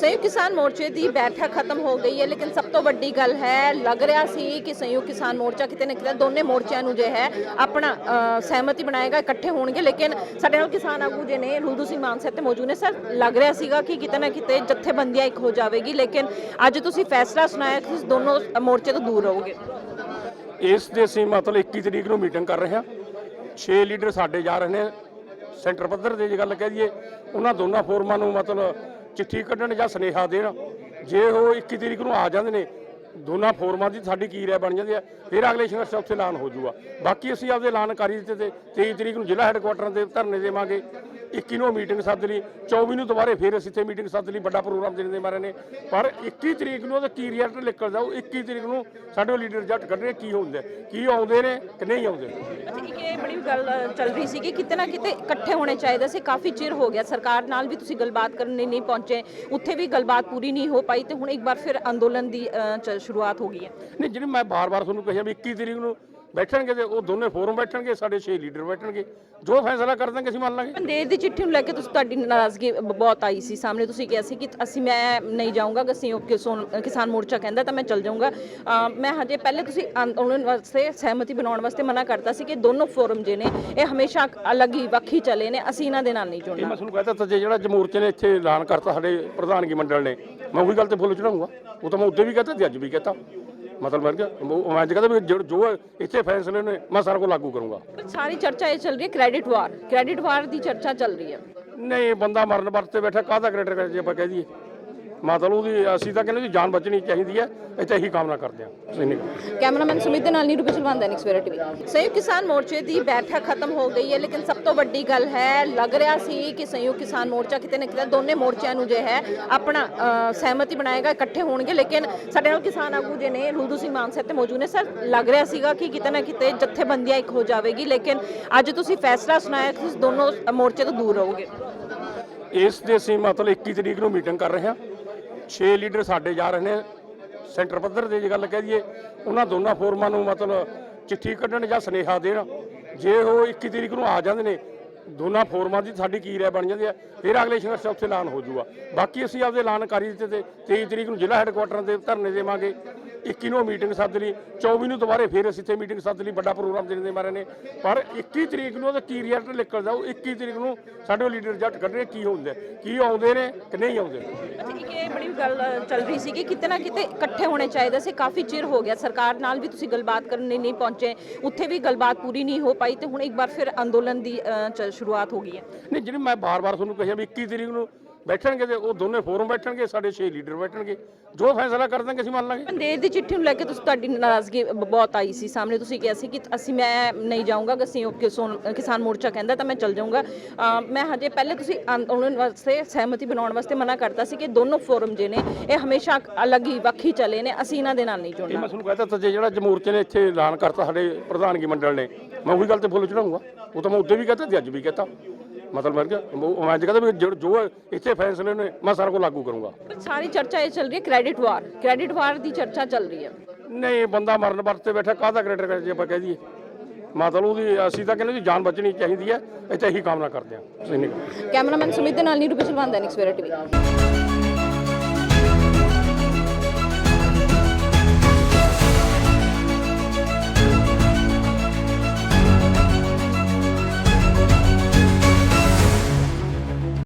ਸੰਯੁਕਤ ਕਿਸਾਨ ਮੋਰਚੇ ਦੀ ਬੈਠਕ ਖਤਮ ਹੋ ਗਈ ਹੈ, ਲੇਕਿਨ ਸਭ ਤੋਂ ਵੱਡੀ ਗੱਲ ਹੈ, ਲੱਗ ਰਿਹਾ ਸੀ ਕਿ ਸੰਯੁਕਤ ਕਿਸਾਨ ਮੋਰਚਾ ਕਿਤੇ ਨਾ ਕਿਤੇ ਦੋਨੇ ਮੋਰਚਿਆਂ ਨੂੰ ਜੋ ਹੈ, ਆਪਣਾ ਸਹਿਮਤੀ ਬਣਾਏਗਾ, ਇਕੱਠੇ ਹੋਣਗੇ, ਲੇਕਿਨ ਸਾਡੇ ਨਾਲ ਕਿਸਾਨ ਆਗੂ ਜੇ ਨੇ, ਰੂਦੂ ਸਿੰਘ ਮਾਨ ਸਾਹਿਬ ਤੇ ਮੌਜੂਦ ਨੇ, ਸਰ, ਲੱਗ ਰਿਹਾ ਸੀਗਾ ਕਿ ਕਿਤੇ ਨਾ ਕਿਤੇ ਜਥੇਬੰਦੀਆਂ ਇੱਕ ਹੋ ਜਾਵੇਗੀ, ਲੇਕਿਨ ਅੱਜ ਤੁਸੀਂ ਫੈਸਲਾ ਸੁਣਾਇਆ ਤੁਸੀਂ ਦੋਨੋਂ ਮੋਰਚੇ ਤੋਂ ਦੂਰ ਰਹੋਗੇ। ਇਸ ਦੇ ਅਸੀਂ ਮਤਲਬ 21 ਤਰੀਕ ਨੂੰ ਮੀਟਿੰਗ ਕਰ ਰਹੇ ਹਾਂ। 6 ਲੀਡਰ ਸਾਡੇ ਜਾ ਰਹੇ ਨੇ, ਸੈਂਟਰ ਪੱਧਰ ਤੇ ਜੇ ਗੱਲ ਕਹਿ ਦਈਏ, ਉਹਨਾਂ ਦੋਨਾਂ ਫੋਰਮਾਂ ਨੂੰ ਮਤਲਬ ਚਿੱਠੀ ਕੱਢਣ ਜਾਂ ਸੁਨੇਹਾ ਦੇਣ, ਜੇ ਉਹ 21 ਤਰੀਕ ਨੂੰ ਆ ਜਾਂਦੇ ਨੇ, ਦੋਨਾਂ ਫੋਰਮਾਂ ਦੀ ਸਾਡੀ ਕੀ ਰਾਏ ਬਣ ਜਾਂਦੀ ਹੈ, ਫਿਰ ਅਗਲੇ ਸੰਘਰਸ਼ ਉੱਥੇ ਐਲਾਨ ਹੋ ਜਾਊਗਾ। ਬਾਕੀ ਅਸੀਂ ਆਪਦੇ ਐਲਾਨ ਕਰੀ ਦਿੱਤੇ ਤੇ 23 ਤਰੀਕ ਨੂੰ ਜ਼ਿਲ੍ਹਾ ਹੈੱਡਕੁਆਟਰਾਂ ਦੇ ਧਰਨੇ ਦੇਵਾਂਗੇ। 21 ਨੂੰ ਮੀਟਿੰਗ ਸੱਦ ਲਈ 24 ਨੂੰ ਦੁਬਾਰੇ ਫਿਰ ਅਸੀਂ ਇੱਥੇ ਮੀਟਿੰਗ ਸੱਦ ਲਈ ਵੱਡਾ ਪ੍ਰੋਗਰਾਮ ਦੇਣ ਦੇ ਮਾਰੇ ਨੇ। ਪਰ 21 ਤਰੀਕ ਨੂੰ ਉਹਦਾ ਕੀ ਰਿਜ਼ਲਟ ਨਿਕਲਦਾ ਉਹ 21 ਤਰੀਕ ਨੂੰ ਸਾਡੇ ਲੀਡਰ ਜੱਟ ਕੱਢਣੇ ਕੀ ਹੁੰਦਾ? ਕੀ ਆਉਂਦੇ ਨੇ ਕਿ ਨਹੀਂ ਆਉਂਦੇ? ਅੱਛਾ ਇਹ ਬੜੀ ਗੱਲ ਚੱਲ ਰਹੀ ਸੀ ਕਿ ਕਿਤੇ ਨਾ ਕਿਤੇ ਇਕੱਠੇ ਹੋਣੇ ਚਾਹੀਦੇ ਸੀ ਕਾਫੀ ਚਿਰ ਹੋ ਗਿਆ। ਸਰਕਾਰ ਨਾਲ ਵੀ ਤੁਸੀਂ ਗੱਲਬਾਤ ਕਰਨ ਨਹੀਂ ਪਹੁੰਚੇ ਉੱਥੇ ਵੀ ਗੱਲਬਾਤ ਪੂਰੀ ਨਹੀਂ ਹੋ ਪਾਈ ਤੇ ਹੁਣ ਇੱਕ ਵਾਰ ਫਿਰ ਅੰਦੋਲਨ ਦੀ ਸ਼ੁਰੂਆਤ ਹੋ ਗਈ ਹੈ। ਨਹੀਂ ਜਿਹੜੇ ਮੈਂ ਬਾਰ-ਬਾਰ ਤੁਹਾਨੂੰ ਕਹਾਂ ਵੀ 21 ਤਰੀਕ ਨੂੰ ਬੈਠਣਗੇ ਤੇ ਉਹ ਦੋਨੇ ਫੋਰਮ ਬੈਠਣਗੇ ਸਾਡੇ 6 ਲੀਡਰ ਬੈਠਣਗੇ। ਜੋ ਫੈਸਲਾ ਕਰ ਦਾਂਗੇ ਅਸੀਂ ਮੰਨ ਲਾਂਗੇ। ਪੰਦੇਰ ਦੀ ਚਿੱਠੀ ਨੂੰ ਲੈ ਕੇ ਤੁਸੀਂ ਤੁਹਾਡੀ ਨਾਰਾਜ਼ਗੀ ਬਹੁਤ ਆਈ ਸੀ ਸਾਹਮਣੇ। ਤੁਸੀਂ ਕਿਹਾ ਸੀ ਕਿ ਅਸੀਂ ਮੈਂ ਨਹੀਂ ਜਾਊਂਗਾ ਕਿ ਅਸੀਂ ਕਿਸਾਨ ਮੋਰਚਾ ਕਹਿੰਦਾ ਤਾਂ ਮੈਂ ਚੱਲ ਜਾਊਂਗਾ। ਮੈਂ ਹਜੇ ਪਹਿਲੇ ਤੁਸੀਂ ਅੰਦੋਲਨ ਵਾਸਤੇ ਸਹਿਮਤੀ ਬਣਾਉਣ ਵਾਸਤੇ ਮਨਾ ਕਰਤਾ ਸੀ ਕਿ ਦੋਨੋਂ ਫੋਰਮ ਜੇ ਨੇ ਇਹ ਹਮੇਸ਼ਾ ਅਲੱਗ ਹੀ ਵੱਖੀ ਚੱਲੇ ਨੇ ਅਸੀਂ ਇਹਨਾਂ ਦੇ ਨਾਲ ਨਹੀਂ ਜੁੜਨਾ ਮੈਂ ਤੁਹਾਨੂੰ ਕਹਤਾ ਤਾਂ ਜਿਹੜਾ ਜਮਹੂਰਤੇ ਨੇ ਇੱਥੇ ਐਲਾਨ ਕਰਤਾ ਸਾਡੇ ਪ੍ਰਧਾਨਗੀ ਮੰਡਲ ਨੇ ਮੈਂ ਉਹੀ ਗੱਲ ਤੇ ਫੁੱਲ ਚੜਾਉਂਗਾ ਉਹ ਤਾਂ ਮੈਂ ਉੱਤੇ ਵੀ ਕਹਤਾ ਤੇ ਅੱਜ ਵੀ ਕਹਤਾ। ਮਤਲਬ ਮੈਂ ਕਿਹਾ ਉਹ- ਮੈਂ ਕਹਿੰਦਾ ਵੀ ਜੋ- ਜੋ ਇੱਥੇ ਫੈਸਲੇ ਨੇ ਮੈਂ ਸਾਰਾ ਕੁਝ ਲਾਗੂ ਕਰੂੰਗਾ। ਪਰ ਸਾਰੀ ਚਰਚਾ ਇਹ ਚੱਲ ਰਹੀ ਹੈ ਕ੍ਰੈਡਿਟ ਵਾਰ ਕ੍ਰੈਡਿਟ ਵਾਰ ਦੀ ਚਰਚਾ ਚੱਲ ਰਹੀ ਹੈ। ਨਹੀਂ ਬੰਦਾ ਮਰਨ ਵਰਤੇ ਬੈਠਾ ਕਾਹਦਾ ਕ੍ਰੈਡਿਟ ਕਰ ਜੇ ਆਪਾਂ ਕਹਿ ਦਈਏ? ਮਤਲਬ ਉਹਦੀ ਅਸੀਂ ਤਾਂ ਕਹਿੰਦੇ ਵੀ ਜਾਨ ਬਚਣੀ ਚਾਹੀਦੀ ਹੈ ਇੱਥੇ ਇਹੀ ਕਾਮਨਾ ਕਰਦੇ ਹਾਂ। ਸੈਨਿਕ ਕੈਮਰਾਮੈਨ ਸੁਮਿਤ ਦੇ ਨਾਲ ਨੀਰੂ ਬਿਜਲਵਾਨ ਦੈਨਿਕ ਸਵੇਰਾ ਟੀਵੀ ਸੰਯੁਕਤ ਕਿਸਾਨ ਮੋਰਚੇ ਦੀ ਬੈਠਕ ਖਤਮ ਹੋ ਗਈ ਹੈ ਲੇਕਿਨ ਸਭ ਤੋਂ ਵੱਡੀ ਗੱਲ ਹੈ ਲੱਗ ਰਿਹਾ ਸੀ ਕਿ ਸੰਯੁਕਤ ਕਿਸਾਨ ਮੋਰਚਾ ਕਿਤੇ ਨਾ ਕਿਤੇ ਦੋਨੇ ਮੋਰਚਿਆਂ ਨੂੰ ਜੋ ਹੈ ਆਪਣਾ ਸਹਿਮਤੀ ਬਣਾਏਗਾ ਇਕੱਠੇ ਹੋਣਗੇ। ਲੇਕਿਨ ਸਾਡੇ ਨਾਲ ਕਿਸਾਨ ਆਗੂ ਜੇ ਨੇ ਰੂਦੂ ਸਿੰਘ ਮਾਨ ਸਾਹਿਬ ਤੇ ਮੌਜੂਦ ਨੇ। ਸਰ ਲੱਗ ਰਿਹਾ ਸੀਗਾ ਕਿ ਕਿਤੇ ਨਾ ਕਿਤੇ ਜਥੇਬੰਦੀਆਂ ਇੱਕ ਹੋ ਜਾਵੇਗੀ ਲੇਕਿਨ ਅੱਜ ਤੁਸੀਂ ਫੈਸਲਾ ਸੁਣਾਇਆ ਕਿ ਤੁਸੀਂ ਦੋਨੋਂ ਮੋਰਚੇ ਤੋਂ ਦੂਰ ਰਹੋਗੇ। ਇਸ ਦੇ ਅਸੀਂ ਮਤਲਬ 21 ਤਰੀਕ ਨੂੰ ਮੀਟਿੰਗ ਕਰ ਰਹੇ ਹਾਂ। 6 ਲੀਡਰ ਸਾਡੇ ਜਾ ਰਹੇ ਨੇ, ਸੈਂਟਰ ਪੱਧਰ ਤੇ ਜੇ ਗੱਲ ਕਹਿ ਦਈਏ, ਉਹਨਾਂ ਦੋਨਾਂ ਫੋਰਮਾਂ ਨੂੰ ਮਤਲਬ ਚਿੱਠੀ ਕੱਢਣ ਜਾਂ ਸੁਨੇਹਾ ਦੇਣ, ਜੇ ਉਹ 21 ਤਰੀਕ ਨੂੰ ਆ ਜਾਂਦੇ ਨੇ, ਦੋਨਾਂ ਫੋਰਮਾਂ ਦੀ ਸਾਡੀ ਕੀ ਰਾਏ ਬਣ ਜਾਂਦੀ ਹੈ, ਫਿਰ ਅਗਲੇ ਸੰਘਰਸ਼ ਉੱਥੇ ਐਲਾਨ ਹੋ ਜਾਊਗਾ। ਬਾਕੀ ਅਸੀਂ ਆਪਦੇ ਐਲਾਨ ਕਰੀ ਦਿੱਤੇ ਤੇ 23 ਤਰੀਕ ਨੂੰ ਜ਼ਿਲ੍ਹਾ ਹੈੱਡਕੁਆਟਰਾਂ ਤੇ ਧਰਨੇ ਦੇਵਾਂਗੇ। 21 ਨੂੰ ਮੀਟਿੰਗ ਸੱਦ ਲਈ 24 ਨੂੰ ਦੁਬਾਰੇ ਫਿਰ ਅਸੀਂ ਇੱਥੇ ਮੀਟਿੰਗ ਸੱਦ ਲਈ ਵੱਡਾ ਪ੍ਰੋਗਰਾਮ ਦੇਣ ਦੇ ਮਾਰੇ ਨੇ। ਪਰ 21 ਤਰੀਕ ਨੂੰ ਉਹਦਾ ਕੀ ਰਿਜ਼ਲਟ ਨਿਕਲਦਾ ਉਹ 21 ਤਰੀਕ ਨੂੰ ਸਾਡੇ ਲੀਡਰ ਜੱਟ ਕੱਢਣੇ ਕੀ ਹੁੰਦਾ ਕੀ ਆਉਂਦੇ ਨੇ ਕਿ ਨਹੀਂ ਆਉਂਦੇ ਅੱਛਾ ਇੱਕ ਇਹ ਬੜੀ ਗੱਲ ਚੱਲ ਰਹੀ ਸੀ ਕਿ ਕਿਤੇ ਨਾ ਕਿਤੇ ਇਕੱਠੇ ਹੋਣੇ ਚਾਹੀਦੇ ਸੀ ਕਾਫੀ ਚਿਰ ਹੋ ਗਿਆ ਸਰਕਾਰ ਨਾਲ ਵੀ ਤੁਸੀਂ ਗੱਲਬਾਤ ਕਰਨ ਲਈ ਨਹੀਂ ਪਹੁੰਚੇ ਉੱਥੇ ਵੀ ਗੱਲਬਾਤ ਪੂਰੀ ਨਹੀਂ ਹੋ ਪਾਈ ਤੇ ਹੁਣ ਇੱਕ ਵਾਰ ਫਿਰ ਅੰਦੋਲਨ ਦੀ ਸ਼ੁਰੂਆਤ ਹੋ ਗਈ ਹੈ। ਨਹੀਂ ਜਿਹੜੇ ਮੈਂ ਬਾਰ-ਬਾਰ ਤੁਹਾਨੂੰ ਕਹਾਂ ਵੀ 21 ਤਰੀਕ ਨੂੰ ਬੈਠਣਗੇ ਤੇ ਉਹ ਦੋਨੇ ਫੋਰਮ ਬੈਠਣਗੇ ਸਾਡੇ 6 ਲੀਡਰ ਬੈਠਣਗੇ। ਜੋ ਫੈਸਲਾ ਕਰ ਦਾਂਗੇ ਅਸੀਂ ਮੰਨ ਲਾਂਗੇ। ਪੰਦੇਰ ਦੀ ਚਿੱਠੀ ਨੂੰ ਲੈ ਕੇ ਤੁਸੀਂ ਤੁਹਾਡੀ ਨਾਰਾਜ਼ਗੀ ਬਹੁਤ ਆਈ ਸੀ। ਸਾਹਮਣੇ ਤੁਸੀਂ ਕਿਹਾ ਸੀ ਕਿ ਅਸੀਂ ਮੈਂ ਨਹੀਂ ਜਾਊਂਗਾ ਕਿ ਅਸੀਂ ਕਿਸਾਨ ਕਿਸਾਨ ਮੋਰਚਾ ਕਹਿੰਦਾ ਤਾਂ ਮੈਂ ਚੱਲ ਜਾਊਂਗਾ। ਮੈਂ ਹਜੇ ਪਹਿਲੇ ਤੁਸੀਂ ਅੰਦੋਲਨ ਵਾਸਤੇ ਸਹਿਮਤੀ ਬਣਾਉਣ ਵਾਸਤੇ ਮਨਾ ਕਰਤਾ ਸੀ ਕਿ ਦੋਨੋਂ ਫੋਰਮ ਜੇ ਨੇ ਇਹ ਹਮੇਸ਼ਾ ਅਲੱਗ ਹੀ ਵੱਖੀ ਚੱਲੇ ਨੇ। ਅਸੀਂ ਇਹਨਾਂ ਦੇ ਨਾਲ ਨਹੀਂ ਜੁੜਨਾ। ਮੈਂ ਤੁਹਾਨੂੰ ਕਹਤਾ ਤਾਂ ਜਿਹੜਾ ਜਮਹੂਰਤੇ ਨੇ ਇੱਥੇ ਐਲਾਨ ਕਰਤਾ ਸਾਡੇ ਪ੍ਰਧਾਨਗੀ ਮੰਡਲ ਨੇ ਮੈਂ ਉਹੀ ਗੱਲ ਤੇ ਫੁੱਲ ਚੜਾਉਂਗਾ ਉਹ ਤਾਂ ਮੈਂ ਉੱਤੇ ਵੀ ਕਹਤਾ ਤੇ ਅੱਜ ਵੀ ਕਹਤਾ ਮਤਲਬ ਮੈਂ ਕਿਹਾ ਉਹ- ਮੈਂ ਅੱਜ ਕਹਿੰਦਾ ਵੀ ਜੋ- ਜੋ ਇੱਥੇ ਫੈਸਲੇ ਨੇ ਮੈਂ ਸਾਰਾ ਕੁਝ ਲਾਗੂ ਕਰੂੰਗਾ। ਪਰ ਸਾਰੀ ਚਰਚਾ ਇਹ ਚੱਲ ਰਹੀ ਹੈ ਕ੍ਰੈਡਿਟ ਵਾਰ ਕ੍ਰੈਡਿਟ ਵਾਰ ਦੀ ਚਰਚਾ ਚੱਲ ਰਹੀ ਹੈ। ਨਹੀਂ ਬੰਦਾ ਮਰਨ ਵਰਤੇ ਬੈਠਾ ਕਾਹਦਾ ਕ੍ਰੈਡਿਟ ਕਰ ਜੇ ਆਪਾਂ ਕਹਿ ਦਈਏ? ਮਤਲਬ ਉਹਦੀ ਅਸੀਂ ਤਾਂ ਕਹਿੰਦੇ ਵੀ ਜਾਨ ਬਚਣੀ ਚਾਹੀਦੀ ਹੈ ਇੱਥੇ ਇਹੀ ਕਾਮਨਾ ਕਰਦੇ ਹਾਂ। ਕੈਮਰਾਮੈਨ ਸੁਮਿਤ ਦੇ ਨਾਲ ਨੀਰੂ ਬਿਜਲਵਾਨ ਦੈਨਿਕ ਸਵੇਰਾ ਟੀਵੀ।